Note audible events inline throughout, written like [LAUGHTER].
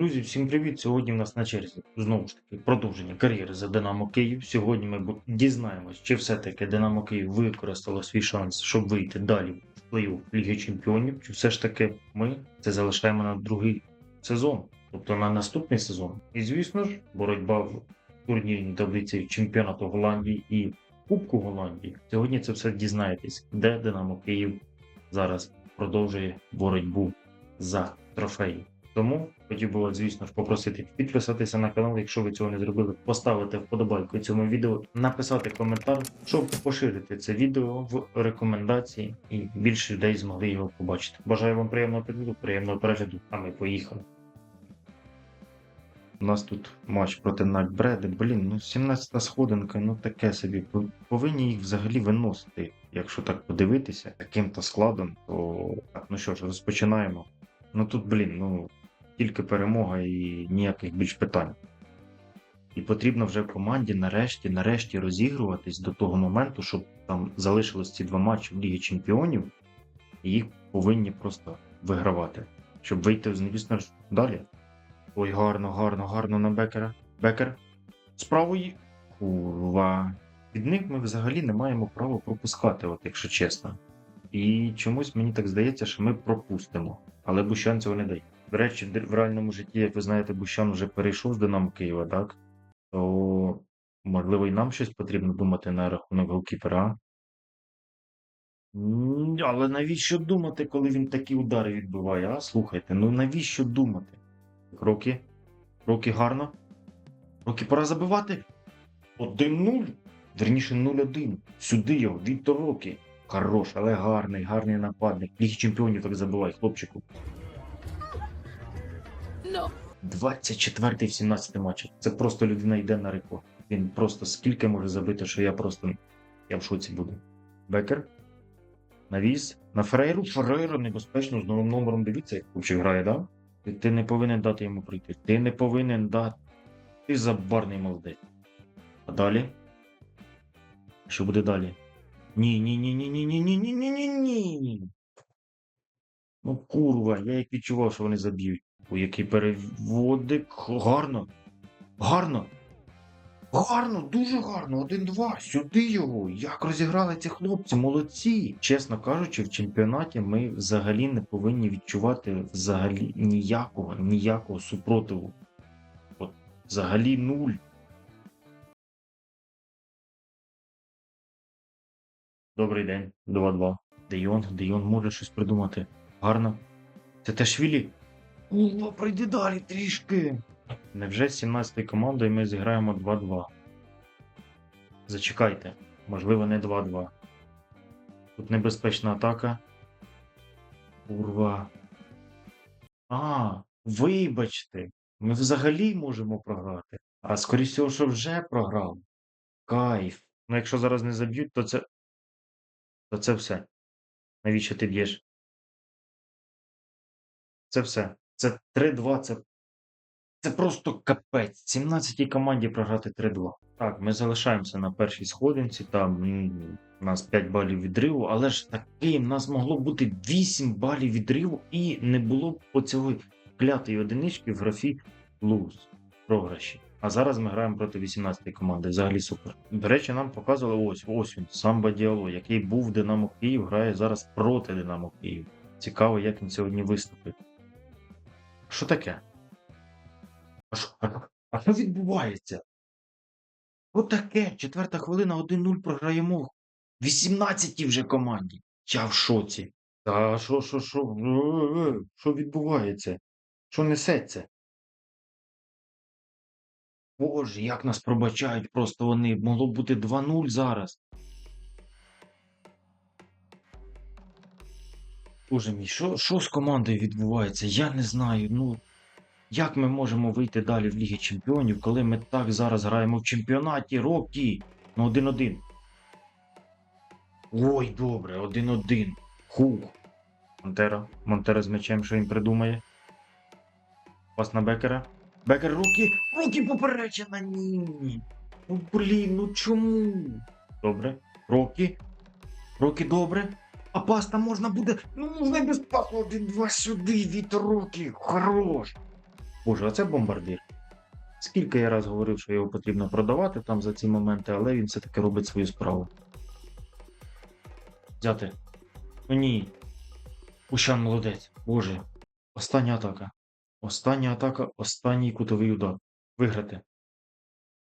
Друзі, всім привіт! Сьогодні в нас на черзі знову ж таки продовження кар'єри за Динамо Київ. Сьогодні ми дізнаємось, чи все-таки Динамо Київ використало свій шанс, щоб вийти далі в плей-офф Ліги Чемпіонів, чи все ж таки ми це залишаємо на другий сезон, тобто на наступний сезон. І звісно ж, боротьба в турнірній таблиці чемпіонату Голландії і Кубку Голландії. Сьогодні це все дізнаєтесь, де Динамо Київ зараз продовжує боротьбу за трофеї. Тому хотів би вас, звісно ж, попросити підписатися на канал, якщо ви цього не зробили, поставити вподобайку цьому відео, написати коментар, щоб поширити це відео в рекомендації і більше людей змогли його побачити. Бажаю вам приємного перегляду, приємного перегляду, а ми поїхали. У нас тут матч проти Найтбреди. Блін, ну 17-та сходинка, ну таке собі. Повинні їх взагалі виносити. Якщо так подивитися, таким-то складом, то так, ну що ж, розпочинаємо. Ну тут, блін, ну тільки перемога і ніяких більш питань. І потрібно вже команді нарешті, нарешті розігруватись до того моменту, щоб там залишилось ці два матчі в Лігі Чемпіонів, і їх повинні просто вигравати, щоб вийти, звісно далі. Ой, гарно, гарно, гарно на Бекера. Бекер. З правої. Курва. Від них ми взагалі не маємо права пропускати, от якщо чесно. І чомусь мені так здається, що ми пропустимо. Але Бущан цього не дає. До речі, в реальному житті, як ви знаєте, Бущан вже перейшов з Динамо Києва, так? То можливо і нам щось потрібно думати на рахунок голкіпера. Але навіщо думати, коли він такі удари відбиває, а? Слухайте, ну навіщо думати? Роки. Роки гарно. Роки пора забивати. 1-0. Верніше 0-1. Сюди його, Віктор Роки. Хорош, але гарний, гарний нападник. Ліги чемпіонів так забивай, хлопчику. 24-й в 17 матчах. Це просто людина йде на рекорд. Він просто скільки може забити, що я просто. Я в шоці буду. Бекер. Навіс. На Ферейру. Ферейра небезпечно з новим номером. Дивіться, як хлопчик грає, да? Ти, ти не повинен дати йому прийти. Ти не повинен дати. Ти забарний молодець. А далі? Що буде далі? Ні, ні, ні, ні, ні, ні, ні, ні, ні, ні, ні. Ну, курва, я як відчував, що вони заб'ють. У який переводик. Гарно. Гарно. Гарно, дуже гарно. Один-два. Сюди його. Як розіграли ці хлопці, молодці. Чесно кажучи, в чемпіонаті ми взагалі не повинні відчувати взагалі ніякого, ніякого супротиву. От взагалі нуль. Добрий день, 2-2. Дейон, Дейон може щось придумати. Гарно. Це Ташвілі. О, пройди далі трішки. Невже з 17 командою ми зіграємо 2-2? Зачекайте, можливо, не 2-2. Тут небезпечна атака. Курва. А, вибачте, ми взагалі можемо програти. А скоріше всього, що вже програли. Кайф. Ну, якщо зараз не заб'ють, то це. То це все. Навіщо ти б'єш? Це все. Це 3-2, це. Це просто капець. 17-й команді програти 3-2. Так, ми залишаємося на першій сходинці, там у нас 5 балів відриву, але ж таки, в нас могло бути 8 балів відриву, і не було б оцього клятої одинички в графі луз програші. А зараз ми граємо проти 18-ї команди. Взагалі супер. До речі, нам показували ось ось він, Самба Діало, який був Динамо Київ, грає зараз проти Динамо Київ. Цікаво, як він сьогодні виступить. Що таке? А що, відбувається? Отаке, четверта хвилина, 1-0 програємо. 18-й вже команді. Я в шоці. Та що, що, що? Е, е, Що відбувається? Що несеться? Боже, як нас пробачають просто вони. Могло бути 2-0 зараз. Боже мій, що, що з командою відбувається? Я не знаю. Ну, як ми можемо вийти далі в Лігі Чемпіонів, коли ми так зараз граємо в чемпіонаті Рокі? Ну, 1-1. Ой, добре, 1-1. Хух. Монтера. Монтера з м'ячем, що він придумає. Пас на Бекера. Бекер руки. Руки поперечена. Ні. Ну, блін, ну чому? Добре. Рокі. Рокі добре. А паста можна буде. Ну, можна без пасу один-два сюди від Рокі. Хорош. Боже, а це бомбардир. Скільки я раз говорив, що його потрібно продавати там за ці моменти, але він все-таки робить свою справу. Взяти. Ну ні. Ущан молодець. Боже. Остання атака. Остання атака, останній кутовий удар. Виграти.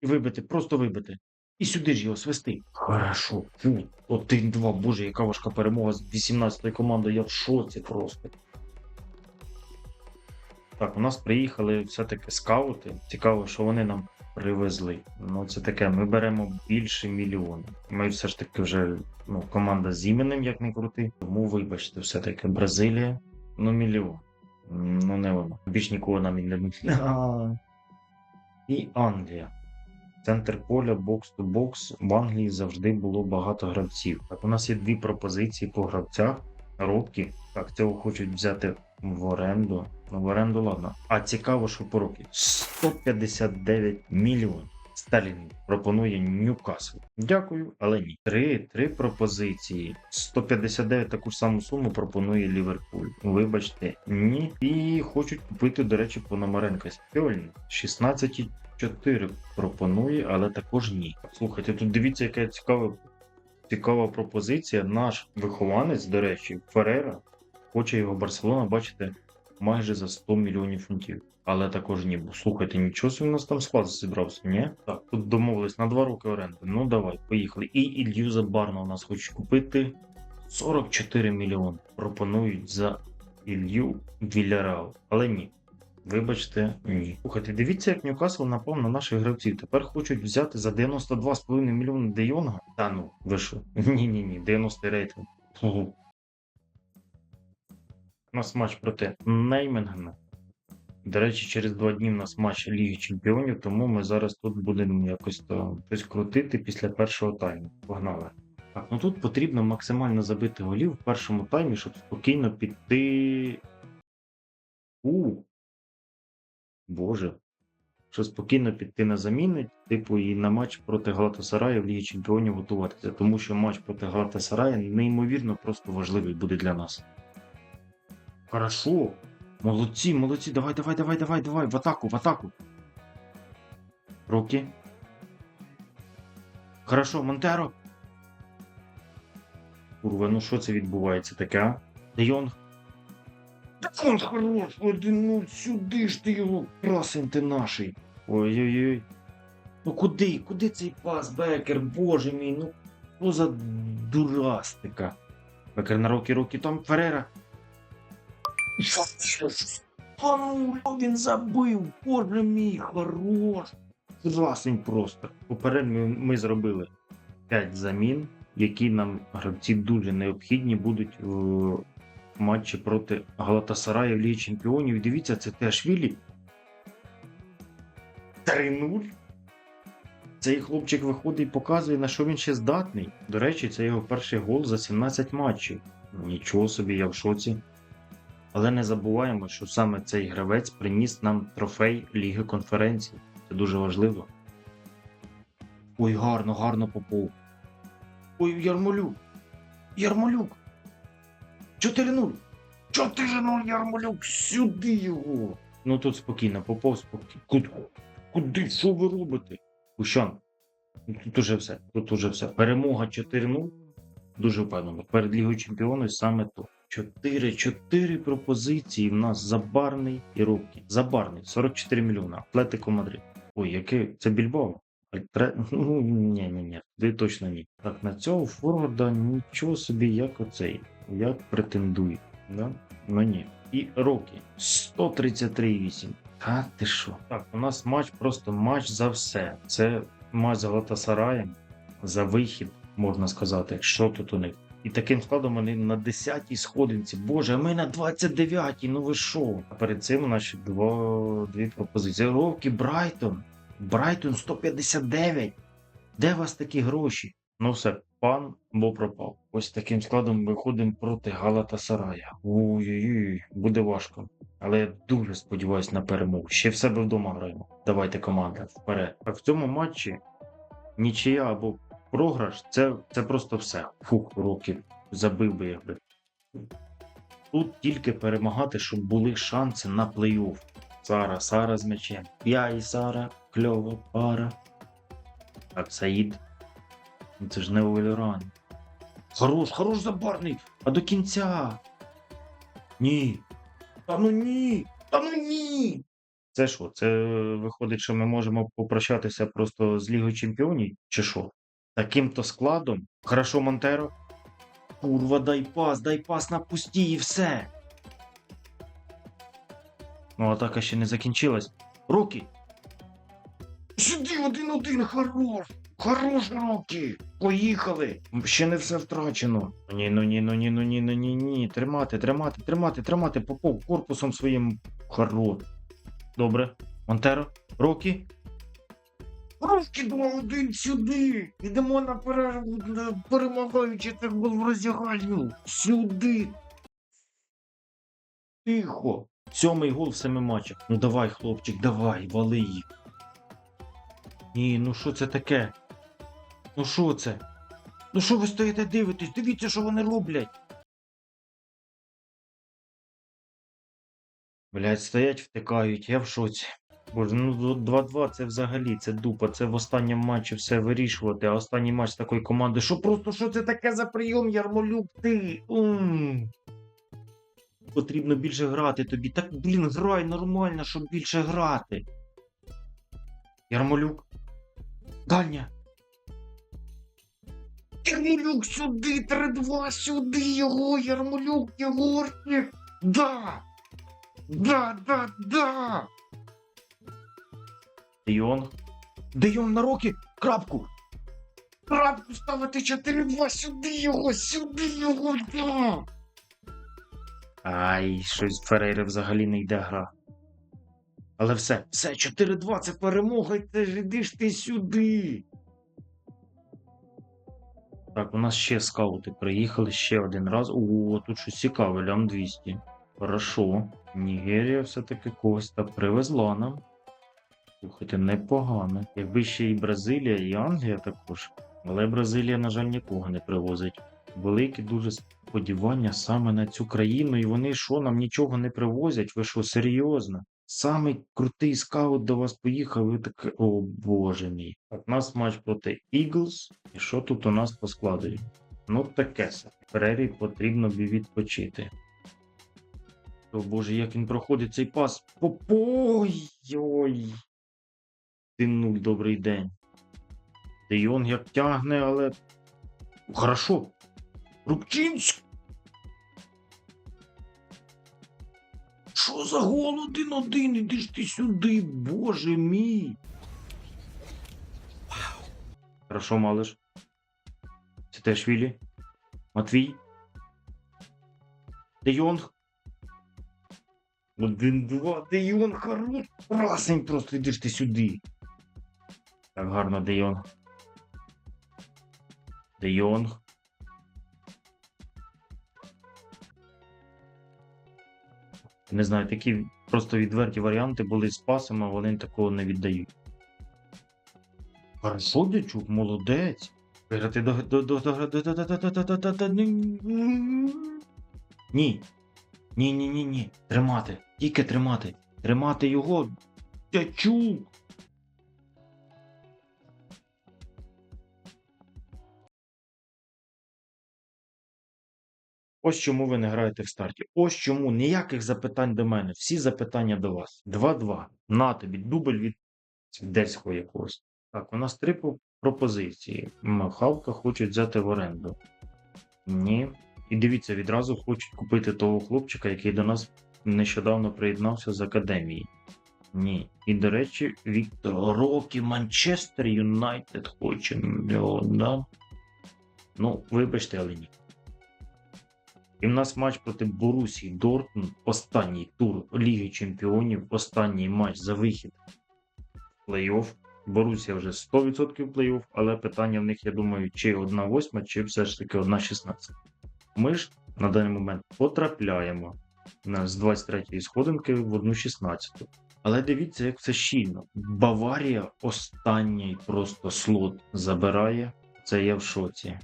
І вибити, просто вибити. І сюди ж його свести. Хорошо. Фу. Один-два. Боже, яка важка перемога з 18-ї команди. Я в шоці просто. Так, у нас приїхали все-таки скаути. Цікаво, що вони нам привезли. Ну, це таке, ми беремо більше мільйона. Ми все ж таки вже ну, команда з іменем, як не крути. Тому вибачте, все-таки Бразилія, ну мільйон. Ну, не воно. Більш нікого нам і не. [LAUGHS] І Англія. Центр поля, бокс ту бокс в Англії завжди було багато гравців. Так, у нас є дві пропозиції по гравцях. Робкі. Так, цього хочуть взяти в оренду. Ну, в оренду, ладно. А цікаво, що по роки 159 мільйонів. Сталін пропонує Ньюкасл. Дякую, але ні. Три три пропозиції. 159 таку ж саму суму пропонує Ліверпуль. Вибачте, ні. І хочуть купити, до речі, Пономаренка Спіолін 16 4 пропонує, але також ні. Слухайте, тут дивіться, яка цікава цікава пропозиція. Наш вихованець, до речі, Ферера, хоче його Барселона бачити майже за 100 мільйонів фунтів. Але також ні. Слухайте, нічого собі у нас там склад зібрався, ні? Так, тут домовились на 2 роки оренди. Ну давай, поїхали. І Ілью забарно у нас хоче купити 44 мільйони. Пропонують за Ілью Вілярао. Але ні. Вибачте, ні. Слухайте, дивіться, як Ньюкасл напав на наших гравців. Тепер хочуть взяти за 92,5 мільйони Де Йонга. Та ну, ви що? Ні, ні, ні, 90 рейтинг. Фу. У нас матч проти Неймінгена. До речі, через два дні в нас матч Ліги Чемпіонів, тому ми зараз тут будемо якось то щось крутити після першого тайму. Погнали. Так, ну тут потрібно максимально забити голів в першому таймі, щоб спокійно піти. У. Боже. Щоб спокійно піти на заміни, типу, і на матч проти Галатасарая в Лігі Чемпіонів готуватися, тому що матч проти Галатасарая неймовірно просто важливий буде для нас. Хорошо. Молодці, молодці, давай, давай, давай, давай, давай, в атаку, в атаку. Руки. Хорошо, Монтеро. Курва, ну що це відбувається таке? Де Йонг? Так он хорош, ну сюди ж ти його, красень ти наший. Ой-ой-ой. Ну куди, куди цей пас, Бекер, боже мій, ну що за дурастика. Бекер на руки, руки, там Ферера. А ну, він забив, боже мій, хорош. Красень просто. Попередньо ми зробили 5 замін, які нам гравці дуже необхідні будуть в матчі проти Галатасарая в Лігі Чемпіонів. Дивіться, це Теашвілі. 3-0. Цей хлопчик виходить і показує, на що він ще здатний. До речі, це його перший гол за 17 матчів. Нічого собі, я в шоці. Але не забуваємо, що саме цей гравець приніс нам трофей Ліги конференцій. Це дуже важливо. Ой, гарно, гарно попов. Ой, Ярмолюк. Ярмолюк. 4-0. 4-0 Ярмолюк. Сюди його. Ну тут спокійно, попов спокійно. Куди? Куди? Що ви робите? Ущан. Ну, Тут уже все. Тут уже все. Перемога 4-0. Дуже впевнено. Перед Лігою Чемпіонів саме то. 4-4 пропозиції в нас Забарний і Робкі. Забарний 44 мільйона. Атлетико Мадрид. Ой, яке це Більбао. Альтре... [LAUGHS] Ну, ні, ні, ні, туди точно ні. Так, на цього форварда нічого собі, як оцей. Як претендує. Да? Ну ні. І Рокі 133,8. Та ти що? Так, у нас матч просто матч за все. Це матч з Галатасараєм за вихід, можна сказати. Що тут у них? І таким складом вони на 10-й сходинці. Боже, а ми на 29-й, ну ви що? А перед цим наші два, дві пропозиції. Ровки Брайтон. Брайтон 159. Де у вас такі гроші? Ну все, пан бо пропав. Ось таким складом виходимо проти Галата Сарая. Ой-ой-ой, буде важко. Але я дуже сподіваюся на перемогу. Ще в себе вдома граємо. Давайте команда вперед. Так в цьому матчі нічия або програш це, це просто все. Фух, років забив би якби. Тут тільки перемагати, щоб були шанси на плей-офф. Сара, Сара з м'ячем. Я і Сара, кльова пара. Так, Саїд. Ну, Це ж не Овельран. Хорош, хорош забарний! А до кінця. Ні. Та ну ні! Та ну ні! Це що? Це виходить, що ми можемо попрощатися просто з Лігою Чемпіонів, чи що? Таким-то складом? Хорошо, Монтеро. Курва, дай пас, дай пас на пусті і все. Ну, атака ще не закінчилась. Руки! Сюди один-один, хорош! Хорош, руки! Поїхали! Ще не все втрачено. Ні, ну ні, ну ні, ну ні, ну ні, ні. Тримати, тримати, тримати, тримати. Попов корпусом своїм хорош. Добре. Монтеро, руки. Руки два один сюди. Йдемо на пере... на перемагаючи так в роздягальню. Сюди. Тихо. Сьомий гол в семи матчах. Ну давай, хлопчик, давай, вали їх. Ні, ну що це таке? Ну що це? Ну що ви стоїте дивитесь? Дивіться, що вони роблять. Блять, стоять, втикають, я в шоці. Боже, ну 2-2 це взагалі, це дупа, це в останньому матчі все вирішувати, а останній матч такої команди. Що просто що це таке за прийом, Ярмолюк, ти? М. Потрібно більше грати тобі. Так, блін, грай нормально, щоб більше грати. Ярмолюк. Дальня. Ярмолюк сюди, 3-2, сюди його, Ярмолюк, Єгорчик. Да! Да, да, да! Дейонг. Дейонг на роки! Крапку! Крапку ставити 4-2, сюди його, сюди його, да! Ай, щось Ферейри взагалі не йде гра. Але все, все, 4-2, це перемога, і ти іди ти сюди. Так, у нас ще скаути приїхали ще один раз. О, тут щось цікаве, лям 200. Хорошо. Нігерія все-таки когось та привезла нам. Слухайте, непогано. Якби ще і Бразилія, і Англія також. Але Бразилія, на жаль, нікого не привозить. Великі дуже сподівання саме на цю країну, і вони що нам нічого не привозять? Ви що, серйозно? Самий крутий скаут до вас поїхав, ви таке. О боже мій. У нас матч проти Eagles. І що тут у нас по складу? Ну, таке се. Перері потрібно б відпочити. О боже, як він проходить цей пас. Ой, ой. Ти нуль, добрий день. Де Йонг як тягне, але. Хорошо. Рубчинськ. Що за гол один-один? Іди ж ти сюди, боже мій. Хорошо, малиш. Це теж Вілі. Матвій. Де Йонг. Один-два, Де Йонг, хорош. Красень просто іди ж ти сюди. Так гарно, Де Йонг. Де Йонг. Не знаю, такі просто відверті варіанти були з пасами, вони такого не віддають. Хорошо, дячук, молодець. Ні. Ні, ні, ні, ні. Тримати. Тільки тримати. Тримати його. Дячук! Ось чому ви не граєте в старті. Ось чому ніяких запитань до мене. Всі запитання до вас. 2-2. На тобі дубль від дельського якогось. Так, у нас три пропозиції. Махавка хочуть взяти в оренду. Ні. І дивіться, відразу хочуть купити того хлопчика, який до нас нещодавно приєднався з академії. Ні. І, до речі, Віктор Рокі Манчестер Юнайтед хоче. Ну, вибачте, але ні. І в нас матч проти Борусії Дортмунд, останній тур Ліги Чемпіонів, останній матч за вихід в плей-офф. Борусія вже 100% в плей-офф, але питання в них, я думаю, чи 1-8, чи все ж таки 1-16. Ми ж на даний момент потрапляємо з 23-ї сходинки в 1-16. Але дивіться, як це щільно. Баварія останній просто слот забирає. Це я в шоці.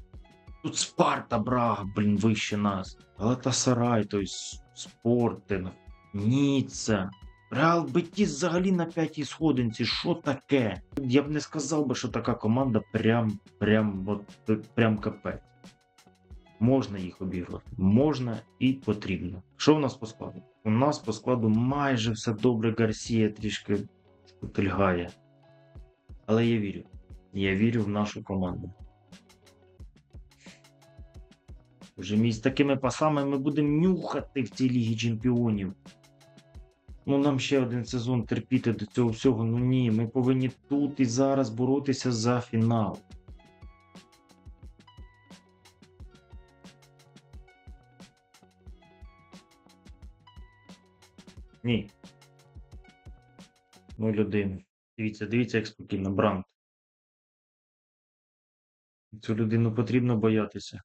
Тут Спарта, Брага, блін, вище нас. Галатасарай, той Спортинг, Ніцца. Реал Бетіс взагалі на п'ятій сходинці. Що таке? Я б не сказав би, що така команда прям, прям, от, прям капець. Можна їх обіграти, можна і потрібно. Що в нас по складу? У нас по складу майже все добре. Гарсія трішки тильгає. Але я вірю. Я вірю в нашу команду. Вже мій з такими пасами ми будемо нюхати в цій Лігі Чемпіонів. Ну, нам ще один сезон терпіти до цього всього. Ну ні, ми повинні тут і зараз боротися за фінал. Ні. 0-1. Дивіться, дивіться, як спокійно, Брант. Цю людину потрібно боятися.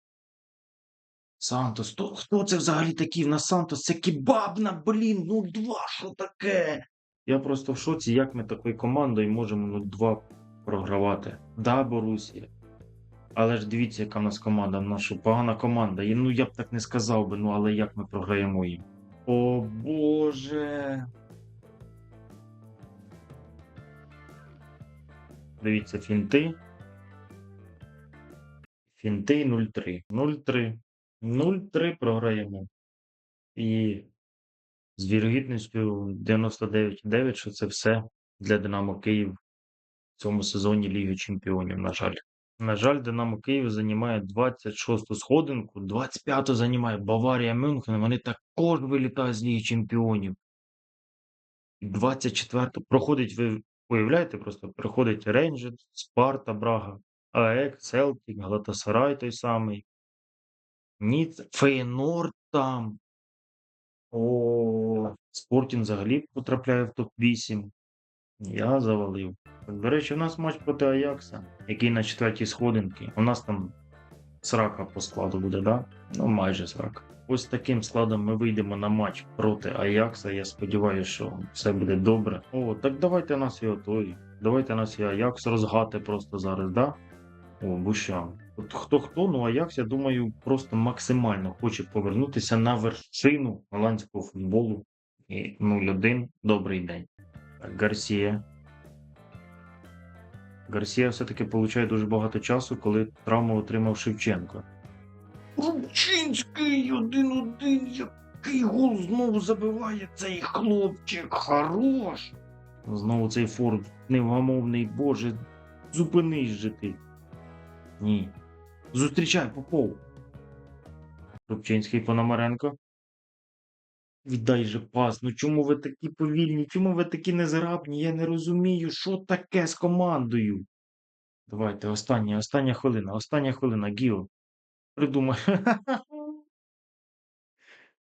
Сантос, хто, хто це взагалі такий? В нас Сантос, це кебабна, блін, 0-2, що таке? Я просто в шоці, як ми такою командою можемо 0-2 програвати. Да, Борусія. Але ж дивіться, яка в нас команда, наша погана команда. І, ну я б так не сказав би, ну але як ми програємо їм? О Боже. Дивіться, фінти. Фінти 0-3. 0-3. 0-3 програємо. І з вірогідністю 99,9, що це все для Динамо Київ в цьому сезоні Ліги Чемпіонів, на жаль. На жаль, Динамо Київ займає 26-ту сходинку, 25-ту займає Баварія Мюнхен. Вони також вилітають з Ліги Чемпіонів. 24-ту проходить, ви уявляєте, просто приходить Рейнджер, Спарта, Брага, АЕК, Селтік, Галатасарай той самий. Ніц, Фейнорд там. О, Спортінг взагалі потрапляє в топ-8. Я завалив. До речі, у нас матч проти Аякса, який на четвертій сходинці. У нас там срака по складу буде, да? Ну, майже срака. Ось таким складом ми вийдемо на матч проти Аякса. Я сподіваюся, що все буде добре. О, так давайте нас і отой. Давайте нас і Аякс розгати просто зараз, да? О, Бущан. От хто хто, ну Аякс, я думаю, просто максимально хоче повернутися на вершину голландського футболу. І 0-1, добрий день. Гарсія. Гарсія все-таки получає дуже багато часу, коли травму отримав Шевченко. Рубчинський 1-1, який гол знову забиває цей хлопчик. Хорош. Знову цей форт невгамовний, боже, зупинись же ти. Ні. Зустрічай Попов. Рубчинський Пономаренко. Віддай же пас. Ну чому ви такі повільні? Чому ви такі незграбні? Я не розумію, що таке з командою. Давайте, остання, остання хвилина, остання хвилина, Гіо. Придумай. [LAUGHS]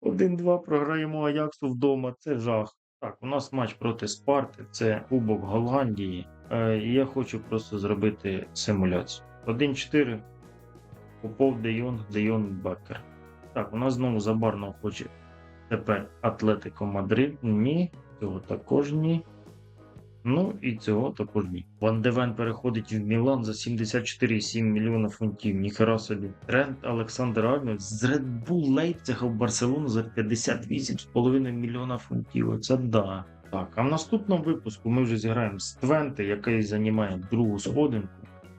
1-2 програємо Аяксу вдома. Це жах. Так, у нас матч проти Спарти, це Кубок Голландії. Е, я хочу просто зробити симуляцію. 1-4. Попов Де Йонг, Де Йонг Беккер. Так, у нас знову забарно хоче тепер Атлетико Мадрид. Ні, цього також ні. Ну і цього також ні. Ван Девен переходить в Мілан за 74,7 мільйона фунтів. Ніхера собі. Трент Олександр Арнольд з Red Bull Лейпцига в Барселону за 58,5 мільйона фунтів. Оце да. Так, а в наступному випуску ми вже зіграємо з Твенте, який займає другу сходинку.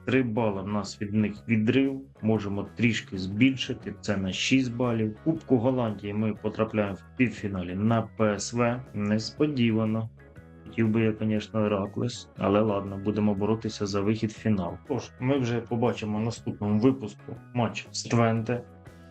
3 бали в нас від них відрив. Можемо трішки збільшити. Це на 6 балів. Кубку Голландії ми потрапляємо в півфіналі на ПСВ. Несподівано. Хотів би я, звісно, Ераклес, але ладно, будемо боротися за вихід в фінал. Тож, ми вже побачимо в наступному випуску матч з Твенте.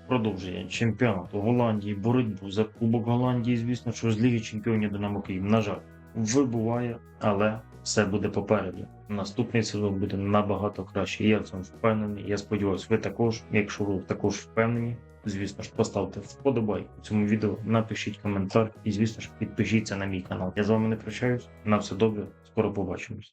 Продовжує чемпіонату Голландії, боротьбу за Кубок Голландії, звісно, що з Ліги Чемпіонів Динамо Київ, на жаль, вибуває, але все буде попереду. Наступний сезон буде набагато краще. Я в цьому впевнений. Я сподіваюся, ви також, якщо ви також впевнені, звісно ж, поставте вподобайку цьому відео, напишіть коментар і, звісно ж, підпишіться на мій канал. Я з вами не прощаюсь. На все добре, скоро побачимось.